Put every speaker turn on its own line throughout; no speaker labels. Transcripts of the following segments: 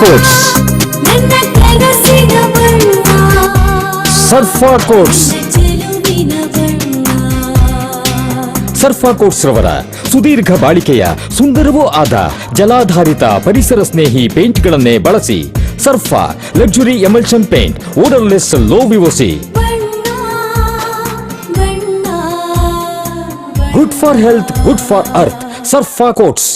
course Surfa coats Surfa coats रवर सुदीर्घ बाड़िकवो आद जलाधारित पिसर स्ने पेट बड़ी Surfa luxury emulsion paint odourless low VOC good for health good for earth Surfa courts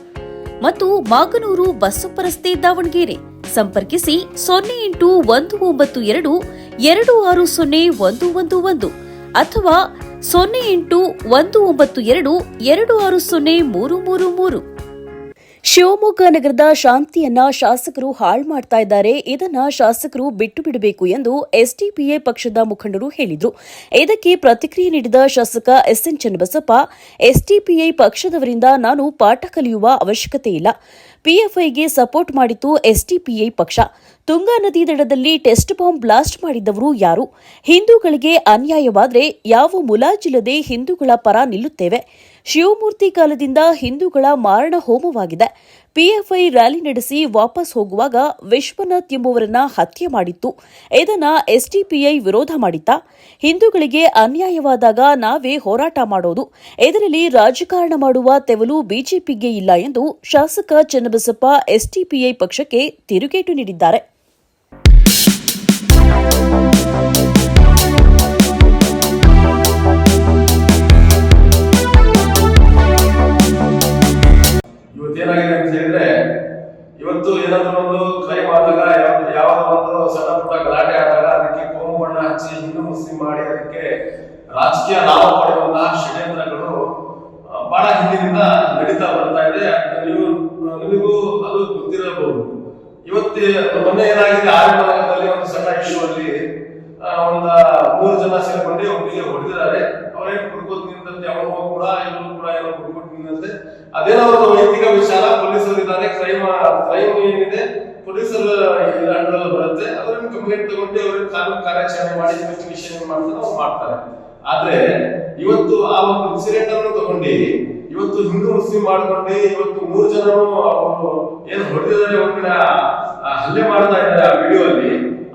ಮತ್ತು ಮಾಗನೂರು ಬಸ್ಸೊಪ್ಪ ರಸ್ತೆ ದಾವಣಗೆರೆ ಸಂಪರ್ಕಿಸಿ ಸೊನ್ನೆ ಎಂಟು ಒಂದು ಒಂಬತ್ತು ಎರಡು ಎರಡು ಆರು ಸೊನ್ನೆ ಒಂದು ಒಂದು ಒಂದು ಅಥವಾ ಸೊನ್ನೆ ಎಂಟು ಒಂದು ಒಂಬತ್ತು ಎರಡು ಎರಡು ಆರು ಸೊನ್ನೆ ಮೂರು ಮೂರು ಮೂರು ಶಿವಮೊಗ್ಗ ನಗರದ ಶಾಂತಿಯನ್ನ ಶಾಸಕರು ಹಾಳು ಮಾಡ್ತಾ ಇದ್ದಾರೆ ಇದನ್ನು ಶಾಸಕರು ಬಿಟ್ಟು ಬಿಡಬೇಕು ಎಂದು ಎಸ್ಡಿಪಿಎ ಪಕ್ಷದ ಮುಖಂಡರು ಹೇಳಿದರು ಇದಕ್ಕೆ ಪ್ರತಿಕ್ರಿಯೆ ನೀಡಿದ ಶಾಸಕ ಎಸ್ಎನ್ ಚನ್ನಬಸಪ್ಪ ಎಸ್ಡಿಪಿಐ ಪಕ್ಷದವರಿಂದ ನಾನು ಪಾಠ ಕಲಿಯುವ ಅವಶ್ಯಕತೆ ಇಲ್ಲ ಪಿಎಫ್ಐಗೆ ಸಪೋರ್ಟ್ ಮಾಡಿತು ಎಸ್ಡಿಪಿಐ ಪಕ್ಷ ತುಂಗಾ ನದಿ ದಡದಲ್ಲಿ ಟೆಸ್ಟ್ ಬಾಂಬ್ ಬ್ಲಾಸ್ಟ್ ಮಾಡಿದವರು ಯಾರು ಹಿಂದೂಗಳಿಗೆ ಅನ್ಯಾಯವಾದರೆ ಯಾವ ಮುಲಾಜಿಲ್ಲದೆ ಹಿಂದೂಗಳ ಪರ ನಿಲ್ಲುತ್ತೇವೆ ಶಿವಮೂರ್ತಿ ಕಾಲದಿಂದ ಹಿಂದೂಗಳ ಮಾರಣ ಹೋಮವಾಗಿದೆ ಪಿಎಫ್ಐ ರ್ಯಾಲಿ ನಡೆಸಿ ವಾಪಸ್ ಹೋಗುವಾಗ ವಿಶ್ವನಾಥ್ ಎಂಬುವರನ್ನ ಹತ್ಯೆ ಮಾಡಿತ್ತು ಇದನ್ನ ಎಸ್ಡಿಪಿಐ ವಿರೋಧ ಮಾಡಿತ್ತ ಹಿಂದೂಗಳಿಗೆ ಅನ್ಯಾಯವಾದಾಗ ನಾವೇ ಹೋರಾಟ ಮಾಡೋದು ಇದರಲ್ಲಿ ರಾಜಕಾರಣ ಮಾಡುವ ತೆವಲು ಬಿಜೆಪಿಗೆ ಇಲ್ಲ ಎಂದು ಶಾಸಕ ಚನ್ನಬಸಪ್ಪ ಎಸ್ಡಿಪಿಐ ಪಕ್ಷಕ್ಕೆ ತಿರುಗೇಟು ನೀಡಿದ್ದಾರೆ ಏನಾಗಿದೆ ಅಂತ ಹೇಳಿದ್ರೆ ಇವತ್ತು ಏನಾದ್ರೂ ಒಂದು ಕೈ ಆದಾಗ ಯಾವ್ದು ಒಂದು ಸಣ್ಣ ಪುಟ್ಟ ಗಲಾಟೆ ಆದಾಗ ಅದಕ್ಕೆ ಕೋಮು ಬಣ್ಣ ಹಚ್ಚಿ ಹಿಂದೂ ಮುಸ್ಲಿಂ ಮಾಡಿ ಅದಕ್ಕೆ ರಾಜಕೀಯ ಲಾಭ ಪಡೆಯುವಂತಹ ಷಡ್ಯಂತ್ರಗಳು ಬಹಳ ಹಿಂದಿನಿಂದ ನಡೀತಾ ಬರ್ತಾ ಇದೆ ನೀವು ನಿಮಗೂ ಅದು ಗೊತ್ತಿರಬಹುದು ಇವತ್ತು ಮೊನ್ನೆ ಏನಾಗಿದೆ ಆರ್ಮದಲ್ಲಿ ಒಂದು ಸಣ್ಣ ಇಶ್ಯೂ ಅಲ್ಲಿ ಒಂದು ಮೂರು ಜನ ಸೇರ್ಕೊಂಡು ಒಬ್ಬರಿಗೆ ಹೊಡೆದಿದ್ದಾರೆ ಅವ್ರೇನು ಕುಡ್ಕೋದ್ ನಿಂತಂತೆ ಅವನು ಕೂಡ ಇವರು ಕೂಡ ಏನೋ ಕುಡ್ಕೋದ್ ನಿಂತಂತೆ ಅದೇನೋ ಒಂದು ವೈಯಕ್ತಿಕ ವಿಚಾರ ಪೊಲೀಸರು ಇದ್ದಾರೆ ಕ್ರೈಮ್ ಕ್ರೈಮ್ ಏನಿದೆ ಪೊಲೀಸರು ಬರುತ್ತೆ ಅದನ್ನ ಕಂಪ್ಲೇಂಟ್ ತಗೊಂಡು ಅವ್ರಿಗೆ ಕಾನೂನು ಕಾರ್ಯಾಚರಣೆ ಮಾಡಿ ಇನ್ವೆಸ್ಟಿಗೇಷನ್ ಮಾಡ್ತಾರೆ ಮಾಡ್ತಾರೆ ಆದ್ರೆ ಇವತ್ತು ಆ ಒಂದು ಇನ್ಸಿಡೆಂಟ್ ಅನ್ನು ತಗೊಂಡು ಇವತ್ತು ಹಿಂದೂ ಮುಸ್ಲಿಂ ಮಾಡ್ಕೊಂಡು ಇವತ್ತು ಮೂರು ಜನರು ಏನು ಹೊಡೆದಿದ್ದಾರೆ ಅವ್ರನ್ನ ಹಲ್ಲೆ ಮಾಡ್ತಾ ಇದ್ದಾರೆ ಆ ವಿಡಿಯೋ ಅಲ್ಲಿ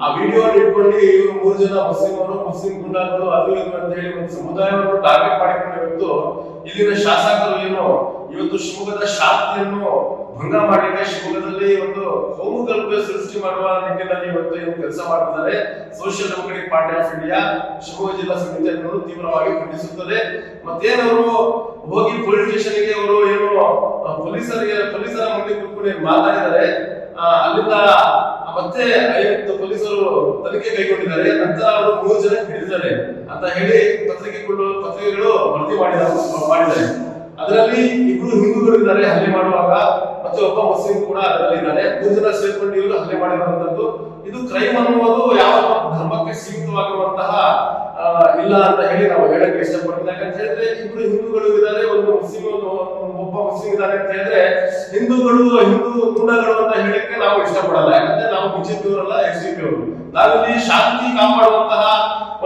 ಆ ವಿಡಿಯೋ ಇಟ್ಕೊಂಡು ಇವರು ಮೂರು ಜನ ಮುಸ್ಲಿಮರು ಮುಸ್ಲಿಂ ಗುಂಡಾಗಳು ಅದು ಇದು ಅಂತ ಹೇಳಿ ಒಂದು ಸಮುದಾಯವನ್ನು ಟಾರ್ಗೆಟ್ ಮಾಡಿಕೊಂಡು ಇಲ್ಲಿನ ಶಾಸಕರು ಏನು ಇವತ್ತು ಶಿವಮೊಗ್ಗದ ಶಾಂತಿಯನ್ನು ಭಂಗ ಮಾಡಿದ್ರೆ ಶಿವಮೊಗ್ಗದಲ್ಲಿ ಒಂದು ಸೃಷ್ಟಿ ಮಾಡುವ ನಿಟ್ಟಿನಲ್ಲಿ ಇವತ್ತು ಏನು ಕೆಲಸ ಮಾಡ್ತಿದ್ದಾರೆ social democratic party of India Shivamogga ಜಿಲ್ಲಾ ಸಮಿತಿ ಅನ್ನೋದು ತೀವ್ರವಾಗಿ ಖಂಡಿಸುತ್ತದೆ ಮತ್ತೇನವರು ಹೋಗಿ ಪೊಲೀಸ್ ಸ್ಟೇಷನ್ಗೆ ಅವರು ಏನು ಪೊಲೀಸರಿಗೆ ಪೊಲೀಸರ ಮುಂದೆ ಕುತ್ಕೊಂಡು ಮಾತಾಡಿದ್ದಾರೆ ಅಲ್ಲಿಂದ ಮತ್ತೆ ಐವತ್ತು
ಪೊಲೀಸರು ತನಿಖೆ ಕೈಗೊಂಡಿದ್ದಾರೆ ನಂತರ ಅವರು ಮೂರು ಜನ ಹಿಡಿದಿದ್ದಾರೆ ಅಂತ ಹೇಳಿ ಪತ್ರಿಕೆಗಳು ಪತ್ರಿಕೆಗಳು ವರದಿ ಮಾಡಿದ ಮಾಡಿದ್ದಾರೆ ಅದರಲ್ಲಿ ಇಬ್ಬರು ಹಿಂದೂಗಳು ಇದ್ದಾರೆ ಹಲ್ಲೆ ಮಾಡುವಾಗ ಮತ್ತೆ ಒಬ್ಬ ಮುಸ್ಲಿಂ ಕೂಡ ಅದರಲ್ಲಿ ಇದ್ದಾರೆ ಮೂರು ಜನ ಸೇರ್ಕೊಂಡು ಇವರು ಹಲ್ಲೆ ಮಾಡಿರುವಂತದ್ದು ಇದು ಕ್ರೈಮ್ ಅನ್ನುವುದು ಯಾವ ಧರ್ಮಕ್ಕೆ ಸೀಮಿತವಾಗಿರುವಂತಹ ಇಲ್ಲ ಅಂತ ಹೇಳಿ ನಾವು ಹೇಳಕ್ಕೆ ಇಷ್ಟಪಡ್ತೀವಿ ಯಾಕಂತ ಹೇಳಿದ್ರೆ ಇಬ್ರು ಹಿಂದೂಗಳು ಇದ್ದಾರೆ ಒಂದು ಮುಸ್ಲಿಂ ಒಂದು ಒಬ್ಬ ಮುಸ್ಲಿಂ ಇದ್ದಾರೆ ಅಂತ ಹೇಳಿದ್ರೆ ಹಿಂದೂಗಳು ಹಿಂದೂ ಗುಂಡಗಳು ಅಂತ ಹೇಳಕ್ಕೆ ನಾವು ಇಷ್ಟಪಡಲ್ಲ ಯಾಕಂದ್ರೆ ನಾವು ಬಿಜೆಪಿ ಅವರಲ್ಲ ಎಸ್ ಪಿ ಅವರು ನಾವಿಲ್ಲಿ ಶಾಂತಿ ಕಾಪಾಡುವಂತಹ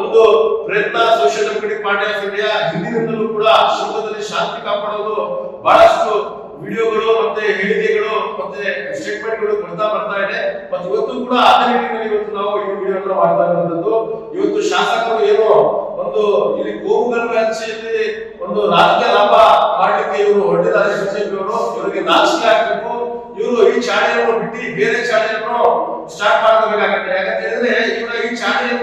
ಒಂದು ಪ್ರಯತ್ನ social democratic party of India ಹಿಂದಿನಿಂದಲೂ ಕೂಡ ಶೃಂಗದಲ್ಲಿ ಶಾಂತಿ ಕಾಪಾಡೋದು ಬಹಳಷ್ಟು ವಿಡಿಯೋಗಳು ಮತ್ತೆ ಹೇಳಿಕೆಗಳು ಮತ್ತೆ ಸ್ಟೇಟ್ಮೆಂಟ್ಗಳು ಬರ್ತಾ ಬರ್ತಾ ಇದೆ ಮತ್ತೆ ಇವತ್ತು ಕೂಡ ಅದೇ ನಿಟ್ಟಿನಲ್ಲಿ ಇವತ್ತು ನಾವು ಈ ವಿಡಿಯೋನ ಮಾಡ್ತಾ ಇರುವಂತದ್ದು ಇವತ್ತು ಶಾಸಕರು ಏನು ಒಂದು ಇಲ್ಲಿ ಗೋಮುಗರ್ಭ ಹಂಚಿಯಲ್ಲಿ ಒಂದು ರಾಜಕೀಯ ಲಾಭ ಮಾಡಲಿಕ್ಕೆ ಇವರು ಹೊಡೆದಾರೆ ಬಿಜೆಪಿ ಅವರು ಇವರಿಗೆ ನಾಚಿಕೆ ಆಗ್ಬೇಕು ಇವರು ಈ ಚಾನೆಲ್ ಬಿಟ್ಟು ಬೇರೆ ಚಾನೆಲ್ ಸ್ಟಾರ್ಟ್ ಮಾಡಬೇಕಾಗತ್ತೆ ಯಾಕಂತ ಹೇಳಿದ್ರೆ ಇವರ ಈ ಚಾನೆಲ್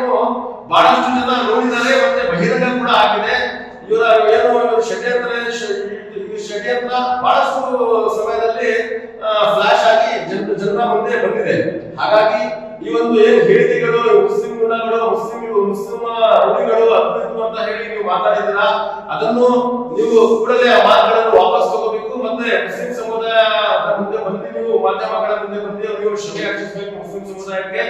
ಬಹಳಷ್ಟು ಜನ ನೋಡಿದ್ದಾರೆ ಮತ್ತೆ ಬಹಿರಂಗ ಕೂಡ ಆಗಿದೆ ಇವರ ಏನು ಷಡ್ಯಂತ್ರ ವಿಷಯನ್ನ ಬಹಳಷ್ಟು ಸಮಯದಲ್ಲಿ ಫ್ಲಾಶ್ ಆಗಿ ಜನ ಜನರ ಮುಂದೆ ಬಂದಿದೆ ಹಾಗಾಗಿ ಈ ಒಂದು ಏನು ಹೇಳಿಕೆಗಳು ಮುಸ್ಲಿಂ ಗುಣಗಳು ಮುಸ್ಲಿಂ ಮುಸ್ಲಿಂ ನುಡಿಗಳು ಅದು ಅಂತ ಹೇಳಿ ನೀವು ಮಾತಾಡಿದ್ದೀರಾ ಅದನ್ನು ನೀವು ಕೂಡಲೇ ಆ ಮಾತುಗಳನ್ನು ವಾಪಸ್ ತಗೋಬೇಕು ಮತ್ತೆ ಮುಸ್ಲಿಂ ಸಮುದಾಯ ಮುಂದೆ ಬಂದು ನೀವು ಮಾಧ್ಯಮಗಳ ಮುಂದೆ ಬಂದು ನೀವು ಶ್ರಮೆ ಹಚ್ಚಿಸಬೇಕು ಮುಸ್ಲಿಂ ಸಮುದಾಯಕ್ಕೆ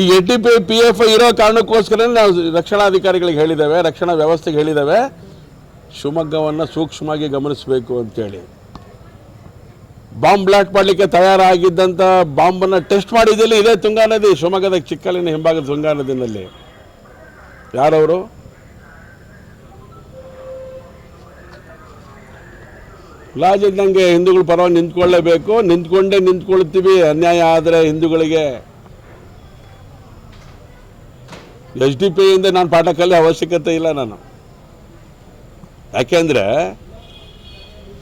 ಈ A T P P F ಇರೋ ಕಾರಣಕ್ಕೋಸ್ಕರ ನಾವು ರಕ್ಷಣಾಧಿಕಾರಿಗಳಿಗೆ ಹೇಳಿದ್ದೇವೆ ರಕ್ಷಣಾ ವ್ಯವಸ್ಥೆಗೆ ಹೇಳಿದ್ದೇವೆ ಶಿವಮೊಗ್ಗವನ್ನು ಸೂಕ್ಷ್ಮವಾಗಿ ಗಮನಿಸಬೇಕು ಅಂತೇಳಿ ಬಾಂಬ್ ಬ್ಲಾಟ್ ಮಾಡಲಿಕ್ಕೆ ತಯಾರಾಗಿದ್ದಂಥ ಬಾಂಬನ್ನು ಟೆಸ್ಟ್ ಮಾಡಿದ್ದಿಲ್ಲ ಇದೇ ತುಂಗಾ ನದಿ ಶಿವಮೊಗ್ಗದ ಚಿಕ್ಕಲಿನ ಹಿಂಭಾಗದ ತುಂಗಾ ನದಿನಲ್ಲಿ ಯಾರವರು ಇದ್ದಂಗೆ ಹಿಂದೂಗಳು ಪರವಾಗಿ ನಿಂತ್ಕೊಳ್ಳೇಬೇಕು ನಿಂತ್ಕೊಂಡೇ ನಿಂತ್ಕೊಳ್ತೀವಿ ಅನ್ಯಾಯ ಆದರೆ ಹಿಂದೂಗಳಿಗೆ ಎಚ್ ಡಿ ಪಿಯಿಂದ ನಾನು ಪಾಠ ಕಲಿಯೋ ಅವಶ್ಯಕತೆ ಇಲ್ಲ ನಾನು ಯಾಕೆಂದ್ರೆ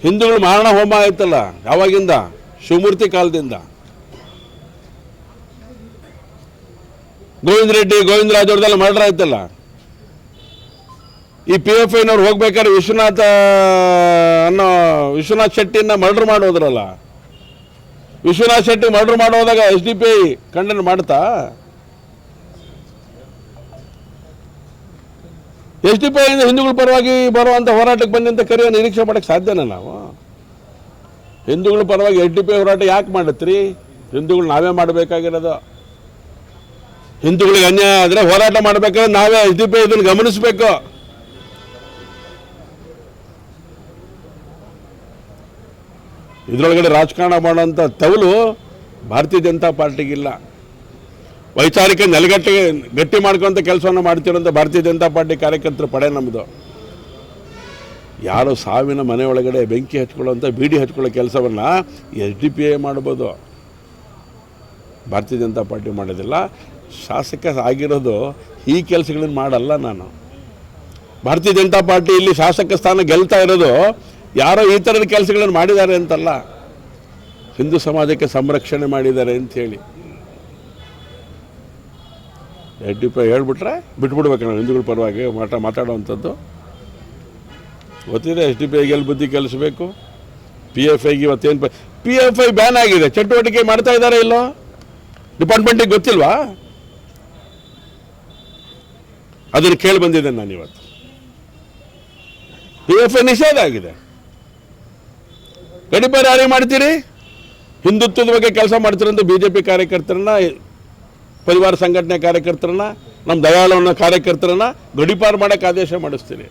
ಹಿಂದೂಗಳು ಮಾರಣ ಹೋಮ ಆಯ್ತಲ್ಲ ಯಾವಾಗಿಂದ ಶಿವಮೂರ್ತಿ ಕಾಲದಿಂದ ಗೋವಿಂದ ರೆಡ್ಡಿ ಗೋವಿಂದರಾಜ್ ಅವ್ರದ್ದೆಲ್ಲ ಮರ್ಡರ್ ಆಯ್ತಲ್ಲ ಈ ಪಿ ಎಫ್ ಐನವ್ರು ಹೋಗ್ಬೇಕಾದ್ರೆ ವಿಶ್ವನಾಥ ಅನ್ನೋ ವಿಶ್ವನಾಥ್ ಶೆಟ್ಟಿನ ಮರ್ಡರ್ ಮಾಡೋದ್ರಲ್ಲ ವಿಶ್ವನಾಥ್ ಶೆಟ್ಟಿ ಮರ್ಡರ್ ಮಾಡೋದಾಗ ಎಸ್ ಡಿ ಪಿ ಐ ಮಾಡ್ತಾ ಎಸ್ ಡಿ ಪಿ ಇಂದ ಹಿಂದೂಗಳ ಪರವಾಗಿ ಬರುವಂಥ ಹೋರಾಟಕ್ಕೆ ಬಂದಂಥ ಕರೆಯೋ ನಿರೀಕ್ಷೆ ಮಾಡಕ್ಕೆ ಸಾಧ್ಯನ ನಾವು ಹಿಂದೂಗಳ ಪರವಾಗಿ ಎಸ್ ಡಿ ಪಿ ಹೋರಾಟ ಯಾಕೆ ಮಾಡತ್ರಿ ಹಿಂದೂಗಳು ನಾವೇ ಮಾಡಬೇಕಾಗಿರೋದು ಹಿಂದೂಗಳಿಗೆ ಅನ್ಯಾಯ ಆದರೆ ಹೋರಾಟ ಮಾಡಬೇಕಾದ್ರೆ ನಾವೇ ಎಸ್ ಡಿ ಪಿ ಇದನ್ನು ಗಮನಿಸಬೇಕು ಇದರೊಳಗಡೆ ರಾಜಕಾರಣ ಮಾಡುವಂಥ ತವಲು ಭಾರತೀಯ ಜನತಾ ಪಾರ್ಟಿಗಿಲ್ಲ ವೈಚಾರಿಕ ನೆಲೆಗಟ್ಟಿ ಗಟ್ಟಿ ಮಾಡ್ಕೊಂತ ಕೆಲಸವನ್ನು ಮಾಡ್ತಿರೋಂಥ ಭಾರತೀಯ ಜನತಾ ಪಾರ್ಟಿ ಕಾರ್ಯಕರ್ತರ ಪಡೆ ನಮ್ಮದು ಯಾರು ಸಾವಿನ ಮನೆ ಒಳಗಡೆ ಬೆಂಕಿ ಹಚ್ಕೊಳ್ಳೋಂಥ ಬೀಡಿ ಹಚ್ಕೊಳ್ಳೋ ಕೆಲಸವನ್ನು ಎಸ್ ಡಿ ಪಿ ಐ ಮಾಡ್ಬೋದು ಭಾರತೀಯ ಜನತಾ ಪಾರ್ಟಿ ಮಾಡೋದಿಲ್ಲ ಶಾಸಕ ಆಗಿರೋದು ಈ ಕೆಲಸಗಳನ್ನು ಮಾಡಲ್ಲ ನಾನು ಭಾರತೀಯ ಜನತಾ ಪಾರ್ಟಿ ಇಲ್ಲಿ ಶಾಸಕ ಸ್ಥಾನ ಗೆಲ್ತಾ ಇರೋದು ಯಾರೋ ಈ ಥರದ ಕೆಲಸಗಳನ್ನು ಮಾಡಿದ್ದಾರೆ ಅಂತಲ್ಲ ಹಿಂದೂ ಸಮಾಜಕ್ಕೆ ಸಂರಕ್ಷಣೆ ಮಾಡಿದ್ದಾರೆ ಅಂತ ಹೇಳಿ ಪೈ ಹೇಳ್ಬಿಟ್ರೆ ಬಿಟ್ಬಿಡ್ಬೇಕು ನಾವು ಹಿಂದೂಗಳ ಪರವಾಗಿ ಮಾಟ ಮಾತಾಡೋವಂಥದ್ದು ಗೊತ್ತಿದೆ ಎಸ್ ಡಿ ಪಿ ಐಗೆ ಎಲ್ಲಿ ಬುದ್ಧಿ ಕಲಿಸಬೇಕು ಪಿ ಎಫ್ ಐಗೆ ಇವತ್ತೇನು ಪಿ ಎಫ್ ಐ ಬ್ಯಾನ್ ಆಗಿದೆ ಚಟುವಟಿಕೆ ಮಾಡ್ತಾ ಇದ್ದಾರೆ ಇಲ್ಲೋ ಡಿಪಾರ್ಟ್ಮೆಂಟಿಗೆ ಗೊತ್ತಿಲ್ವಾ ಅದನ್ನು ಕೇಳಿ ಬಂದಿದ್ದೇನೆ ನಾನು ಇವತ್ತು ಪಿ ಎಫ್ ಐ ನಿಷೇಧ ಆಗಿದೆ ಗಡಿಪಾರ ಯಾರಿಗೆ ಮಾಡ್ತೀರಿ ಹಿಂದುತ್ವದ ಬಗ್ಗೆ ಕೆಲಸ ಮಾಡ್ತೀರಂತ ಬಿ ಜೆ ಪಿ ಕಾರ್ಯಕರ್ತರನ್ನ ಪರಿವಾರ ಸಂಘಟನೆ ಕಾರ್ಯಕರ್ತರನ್ನ ನಮ್ಮ ದಯಾಳವನ್ನು ಕಾರ್ಯಕರ್ತರನ್ನ ಗಡಿಪಾರು ಮಾಡೋಕ್ಕೆ ಆದೇಶ ಮಾಡಿಸ್ತೀನಿ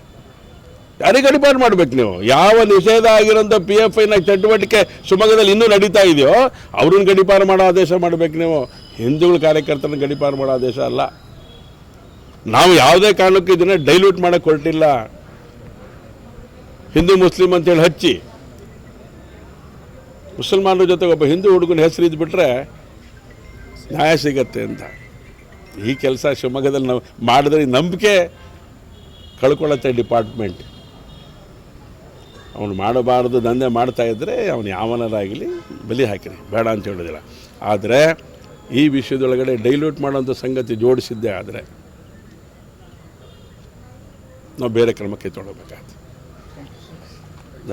ಯಾರಿಗೆ ಗಡಿಪಾರು ಮಾಡ್ಬೇಕು ನೀವು ಯಾವ ನಿಷೇಧ ಆಗಿರೋಂಥ ಪಿ ಎಫ್ ಐನ ಚಟುವಟಿಕೆ ಶಿವಮೊಗ್ಗದಲ್ಲಿ ಇನ್ನೂ ನಡೀತಾ ಇದೆಯೋ ಅವ್ರನ್ನ ಗಡಿಪಾರು ಮಾಡೋ ಆದೇಶ ಮಾಡಬೇಕು ನೀವು ಹಿಂದೂಗಳ ಕಾರ್ಯಕರ್ತರನ್ನ ಗಡಿಪಾರು ಮಾಡೋ ಆದೇಶ ಅಲ್ಲ ನಾವು ಯಾವುದೇ ಕಾರಣಕ್ಕೂ ಇದನ್ನು ಡೈಲ್ಯೂಟ್ ಮಾಡೋಕ್ಕೆ ಹೊರಟಿಲ್ಲ ಹಿಂದೂ ಮುಸ್ಲಿಂ ಅಂತೇಳಿ ಹಚ್ಚಿ ಮುಸಲ್ಮಾನರ ಜೊತೆಗೆ ಒಬ್ಬ ಹಿಂದೂ ಹುಡುಗನ ಹೆಸರು ಇದ್ಬಿಟ್ರೆ ನ್ಯಾಯ ಸಿಗತ್ತೆ ಅಂತ ಈ ಕೆಲಸ ಶಿವಮೊಗ್ಗದಲ್ಲಿ ನಾವು ಮಾಡಿದ್ರೆ ನಂಬಿಕೆ ಕಳ್ಕೊಳ್ಳತ್ತೆ ಡಿಪಾರ್ಟ್ಮೆಂಟ್ ಅವನು ಮಾಡಬಾರ್ದು ದಂಧೆ ಮಾಡ್ತಾಯಿದ್ರೆ ಅವನು ಯಾವನರಾಗಲಿ ಬಲಿ ಹಾಕಿರಿ ಬೇಡ ಅಂತ ಹೇಳೋದಿಲ್ಲ ಆದರೆ ಈ ವಿಷಯದೊಳಗಡೆ ಡೈಲ್ಯೂಟ್ ಮಾಡೋಂಥ ಸಂಗತಿ ಜೋಡಿಸಿದ್ದೆ ಆದರೆ ನಾವು ಬೇರೆ ಕ್ರಮಕ್ಕೆ ತೊಗೊಳ್ಬೇಕಾಗ್ತದೆ